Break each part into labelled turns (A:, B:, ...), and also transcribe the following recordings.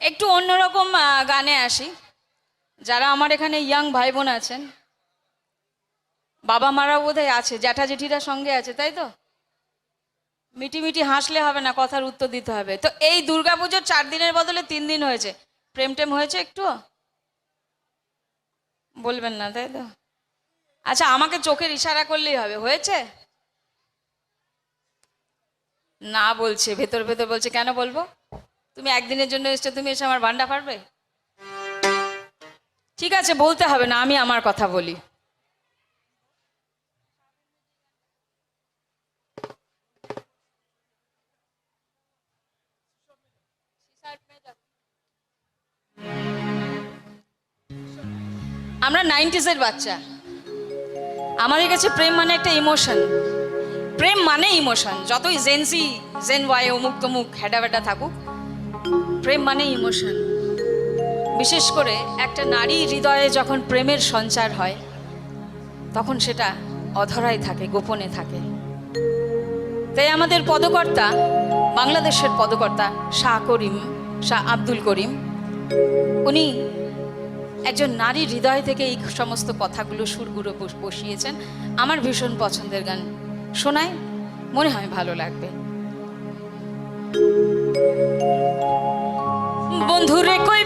A: একটু অন্যরকম গানে আসি। যারা আমার এখানে ইয়াং ভাই বোন আছেন বাবা মারা বোধহয় আছে জ্যাঠা জেঠিরা সঙ্গে আছে, তাই তো? মিটি মিটি হাসলে হবে না, কথার উত্তর দিতে হবে। তো এই দুর্গাপুজোর চার দিনের বদলে তিন দিন হয়েছে। প্রেম টেম হয়েছে একটু? বলবেন না, তাই তো? আচ্ছা আমাকে চোখের ইশারা করলেই হবে। হয়েছে? না বলছে, ভেতর ভেতর বলছে, কেন বলব? তুমি একদিনের জন্য এসছো, তুমি এসে আমার ভান্ডা পারবে ঠিক আছে, বলতে হবে না, আমি আমার কথা বলি। আমরা নাইনটিসের বাচ্চা। আমাদের কাছে প্রেম মানে একটা ইমোশন। প্রেম মানে ইমোশন। যতই জেনসি জেন ওয়াই অমুক তমুক হেডা বেডা থাকুক প্রেম মানে ইমোশন। বিশেষ করে একটা নারী হৃদয়ে যখন প্রেমের সঞ্চার হয়, তখন সেটা অধরাই থাকে, গোপনে থাকে। তাই আমাদের পদকর্তা, বাংলাদেশের পদকর্তা শাহ করিম, শাহ আব্দুল করিম, উনি একজন নারী হৃদয় থেকে এই সমস্ত কথাগুলো সুরগুলো বস- বসিয়েছেন। আমার ভীষণ পছন্দের গান। শোনায় মনে হয় ভালো লাগবে। বন্ধুরে কই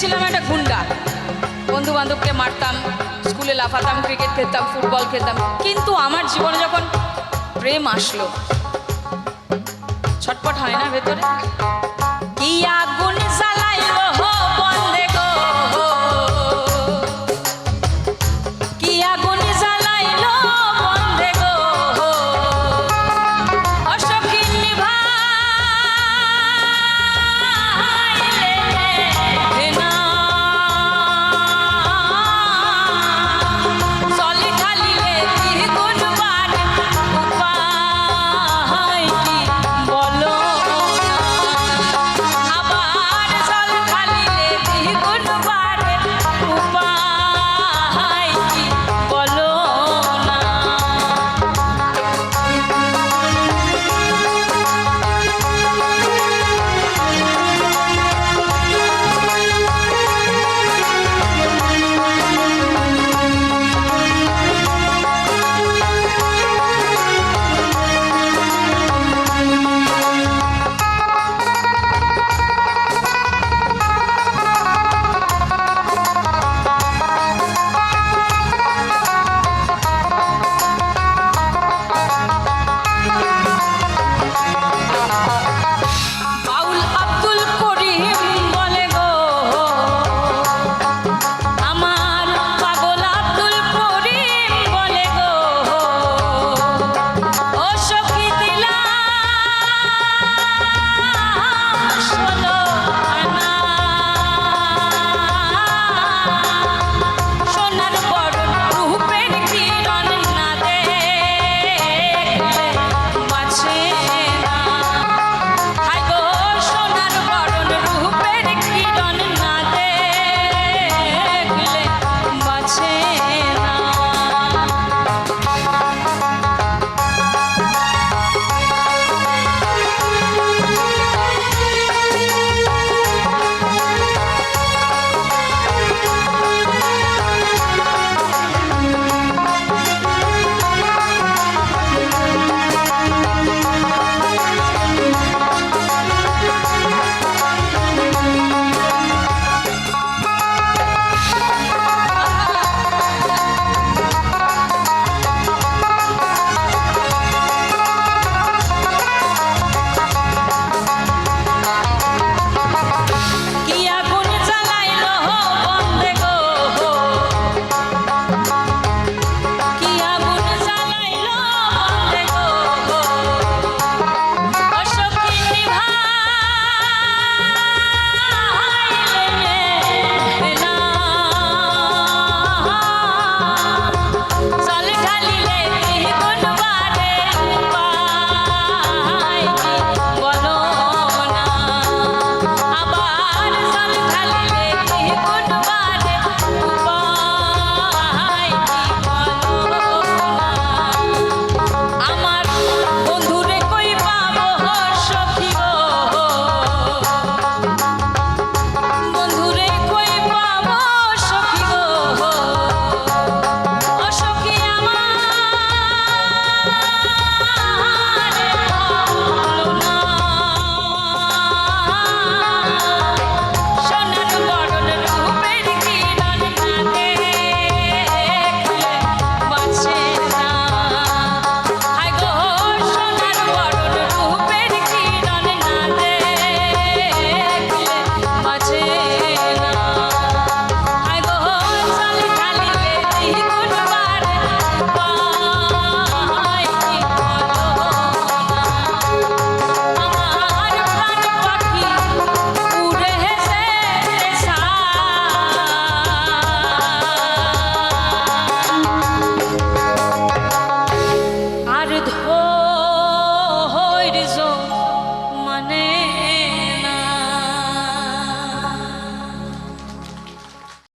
A: ছিলাম একটা গুন্ডা। বন্ধু বান্ধবকে মারতাম, স্কুলে লাফাতাম ক্রিকেট খেলতাম ফুটবল খেলতাম। কিন্তু আমার জীবনে যখন প্রেম আসলো, ছটপট হয় না ভেতরে? কি আগুন